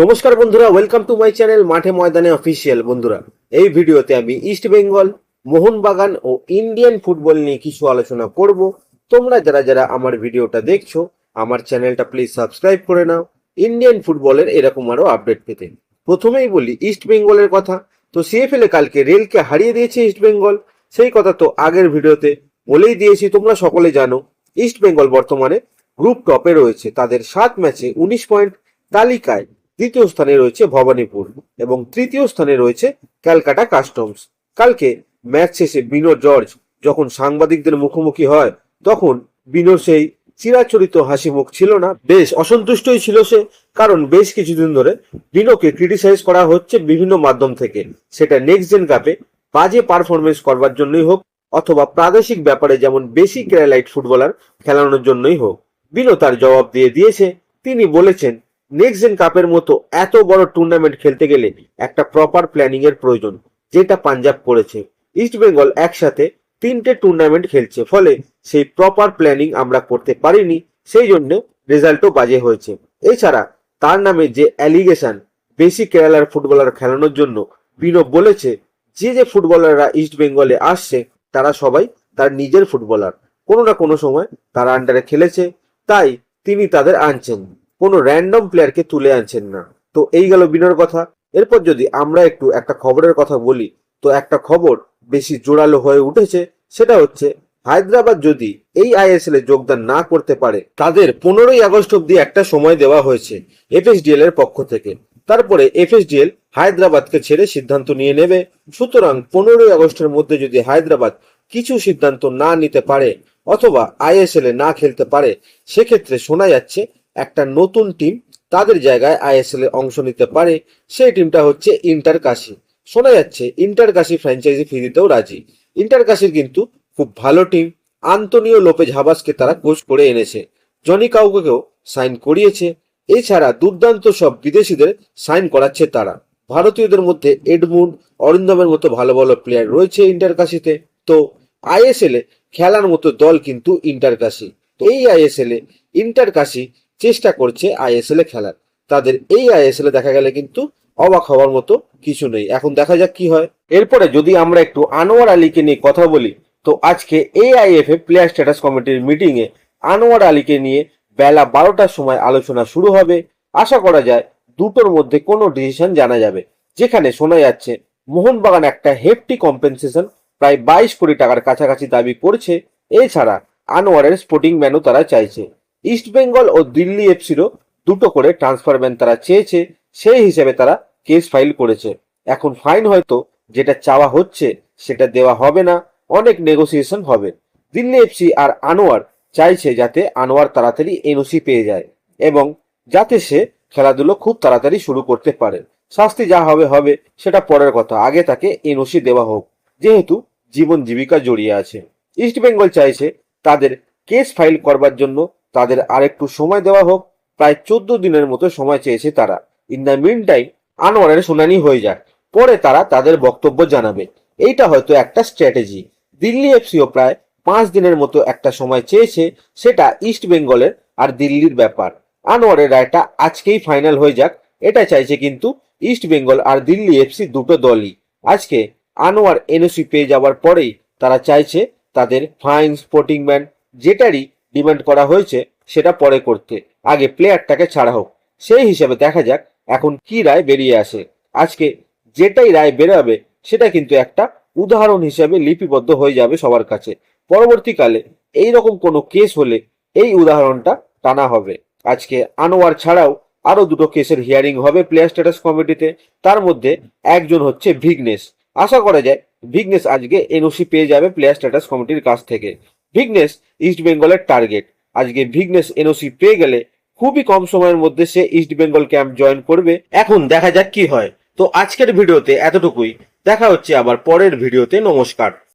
নমস্কার বন্ধুরা welcome to my channel মাঠে ময়দানে অফিসিয়াল বন্ধুরা, এই ভিডিওতে আমি ইস্ট বেঙ্গল মোহনবাগান ও ইন্ডিয়ান ফুটবল নিয়ে কিছু আলোচনা করব। তোমরা যারা যারা আমার ভিডিওটা দেখছ, আমার চ্যানেলটা প্লিজ সাবস্ক্রাইব করে নাও। ইন্ডিয়ান ফুটবলের এরকম আরও আপডেট পেতে। প্রথমেই বলি ইস্ট বেঙ্গলের কথা। তো সিএফএল এ কালকে রেলকে হারিয়ে দিয়েছে ইস্ট বেঙ্গল সেই কথা তো আগের ভিডিওতে বলেই দিয়েছি, তোমরা সকলে জানো। ইস্ট বেঙ্গল বর্তমানে গ্রুপ টপে রয়েছে। তাদের সাত ম্যাচে উনিশ পয়েন্ট তালিকায়। দ্বিতীয় স্থানে রয়েছে ভবানীপুর এবং তৃতীয় স্থানে রয়েছে ক্যালকাটা কাস্টমস। কালকে ম্যাচ শেষে বিনো জর্জ যখন সাংবাদিকদের মুখোমুখি হয়, তখন বিনোর সেই চিরাচরিত হাসি মুখ ছিল না। বেশ অসন্তুষ্টই ছিল সে, কারণ বেশ কিছুদিন ধরে বিনোকে ক্রিটিসাইজ করা হচ্ছে বিভিন্ন মাধ্যম থেকে। সেটা নেক্সট জেন কাপে বাজে পারফরমেন্স করবার জন্যই হোক অথবা প্রাদেশিক ব্যাপারে যেমন বেশি কেরালাইট ফুটবলার খেলানোর জন্যই হোক। বিনো তার জবাব দিয়ে দিয়েছে, তিনি বলেছেন নেক্সট জেন কাপের মতো এত বড় টুর্নামেন্ট খেলতে গেলে একটা প্রপার প্ল্যানিং এর প্রয়োজন, যেটা পাঞ্জাব করেছে। ইস্ট বেঙ্গল একসাথে তিনটে টুর্নামেন্ট খেলছে, ফলে সেই প্রপার প্ল্যানিং আমরা করতে পারিনি, সেই জন্য রেজাল্টও বাজে হয়েছে। এছাড়া তার নামে যে অ্যালিগেশন বেশি কেরালার ফুটবলার খেলানোর জন্য বিনো বলেছে, যে যে ফুটবলাররা ইস্ট বেঙ্গলে আসছে, তারা সবাই তার নিজের ফুটবলার কোনো না কোনো সময় তার আন্ডারে খেলেছে, তাই তিনি তাদের আনছেন। কোনো র্যান্ডম প্লেয়ারকে তুলে আনছেন না। তো এই গেল বিনোর কথা। এরপর যদি আমরা একটু একটা খবরের কথা বলি, তো একটা খবর বেশি জোরালো হয়ে উঠেছে, সেটা হচ্ছে হায়দ্রাবাদ যদি এই আইএসএল এ যোগদান না করতে পারে, তাদের পনেরোই আগস্ট অব্দি একটা সময় দেওয়া হয়েছে এফএসডিএল এর পক্ষ থেকে। তারপরে এফএসডিএল হায়দ্রাবাদকে ছেড়ে সিদ্ধান্ত নিয়ে নেবে। সুতরাং পনেরোই আগস্টের মধ্যে যদি হায়দ্রাবাদ কিছু সিদ্ধান্ত না নিতে পারে, অথবা আইএসএল এ না খেলতে পারে, সেক্ষেত্রে শোনা যাচ্ছে একটা নতুন টিম তাদের জায়গায় আইএসএল এ অংশ নিতে পারে, সেই টিমটা হচ্ছে ইন্টার কাশি শোনা যাচ্ছে ইন্টার কাশি ফ্র্যাঞ্চাইজি ফি দিতেও রাজি। ইন্টার কাশির কিন্তু খুব ভালো টিম আন্তনিও লোপেজ হাবাসকে তারা কোচ করে এনেছে। জনি কাউকেও সাইন করিয়েছে। এছাড়া দুর্দান্ত সব বিদেশিদের সাইন করাচ্ছে তারা। ভারতীয়দের মধ্যে এডমুন্ড অরিন্দমের মতো ভালো ভালো প্লেয়ার রয়েছে ইন্টার কাশিতে তো আইএসএল এ খেলার মতো দল কিন্তু ইন্টার কাশি এই আইএসএল এ ইন্টার কাশি চেষ্টা করছে আইএসএল এ খেলার। তাদের এই আইএসএল এ দেখা গেলে কিন্তু অবাক হওয়ার মতো কিছু নেই। এখন দেখা যাক কি হয়। এরপরে যদি আমরা একটু আনোয়ার আলীকে নিয়ে কথা বলি, তো আজকে এআইএফ এ প্লেয়ার স্ট্যাটাস কমিটির মিটিং এ আনোয়ার আলীকে নিয়ে বেলা বারোটার সময় আলোচনা শুরু হবে। আশা করা যায় দুটোর মধ্যে কোনো ডিসিশন জানা যাবে। যেখানে শোনা যাচ্ছে, মোহনবাগান একটা হেফটি কম্পেনসেশন প্রায় বাইশ কোটি টাকার কাছাকাছি দাবি করছে। এছাড়া আনোয়ারের স্পোর্টিং ম্যানও তারা চাইছে। ইস্ট বেঙ্গল ও দিল্লি এফসিরও দুটো করে ট্রান্সফার ব্যান তারা চেয়েছে, সেই হিসেবে তারা কেস ফাইল করেছে। এখন ফাইন হয়তো যেটা চাওয়া হচ্ছে সেটা দেওয়া হবে না, অনেক নেগোসিয়েশন হবে। দিল্লি এফসি আর আনোয়ার চাইছে যাতে আনোয়ার তাড়াতাড়ি এনওসি পেয়ে যায় এবং যাতে সে খেলাধুলো খুব তাড়াতাড়ি শুরু করতে পারে। শাস্তি যা হবে হবে, সেটা পরের কথা। আগে তাকে এনওসি দেওয়া হোক, যেহেতু জীবন জীবিকা জড়িয়ে আছে। ইস্ট বেঙ্গল চাইছে তাদের কেস ফাইল করবার জন্য তাদের আরেকটু সময় দেওয়া হোক। প্রায় চোদ্দ দিনের মতো সময় চেয়েছে তারা। ইন দ্য মিন টাইম আনোয়ারের শুনানি হয়ে যাক। পরে তারা তাদের বক্তব্য জানাবে। এইটা হয়তো একটা স্ট্র্যাটেজি দিল্লি এফসিও প্রায় পাঁচ দিনের মতো একটা সময় চেয়েছে, সেটা ইস্ট বেঙ্গলের আর দিল্লির ব্যাপার। আনোয়ারের রায়টা আজকেই ফাইনাল হয়ে যাক। এটা চাইছে কিন্তু ইস্ট বেঙ্গল আর দিল্লি এফসি দুটো দলই। আজকে আনোয়ার এনওসি পেয়ে যাওয়ার পরেই তারা চাইছে তাদের ফাইন স্পোর্টিং ম্যান যেটারই ডিমান্ড করা হয়েছে, সেটা পরে করতে। আগে প্লেয়ারটাকে ছাড়া হোক। সেই হিসেবে দেখা যাক এখন কি রায় বেরিয়ে আসে। আজকে যেটাই রায় বেরোবে, সেটা কিন্তু একটা উদাহরণ হিসেবে লিপিবদ্ধ হয়ে যাবে সবার কাছে। পরবর্তীকালে এই রকম কোনো কেস হলে এই উদাহরণটা টানা হবে। আজকে আনোয়ার ছাড়াও আরও দুটো কেসের হিয়ারিং হবে প্লেয়ার স্ট্যাটাস কমিটিতে তার মধ্যে একজন হচ্ছে ভিগনেস আশা করা যায় ভিগনেস আজকে এনওসি পেয়ে যাবে প্লেয়ার স্ট্যাটাস কমিটির কাছ থেকে। ভিগনেস ইস্ট বেঙ্গলের টার্গেট আজকে ভিগনেস এনওসি পেয়ে গেলে খুবই কম সময়ের মধ্যে সে ইস্ট বেঙ্গল ক্যাম্প জয়েন করবে। এখন দেখা যাক কি হয়। তো আজকের ভিডিওতে এতটুকুই। দেখা হচ্ছে আবার পরের ভিডিওতে। নমস্কার।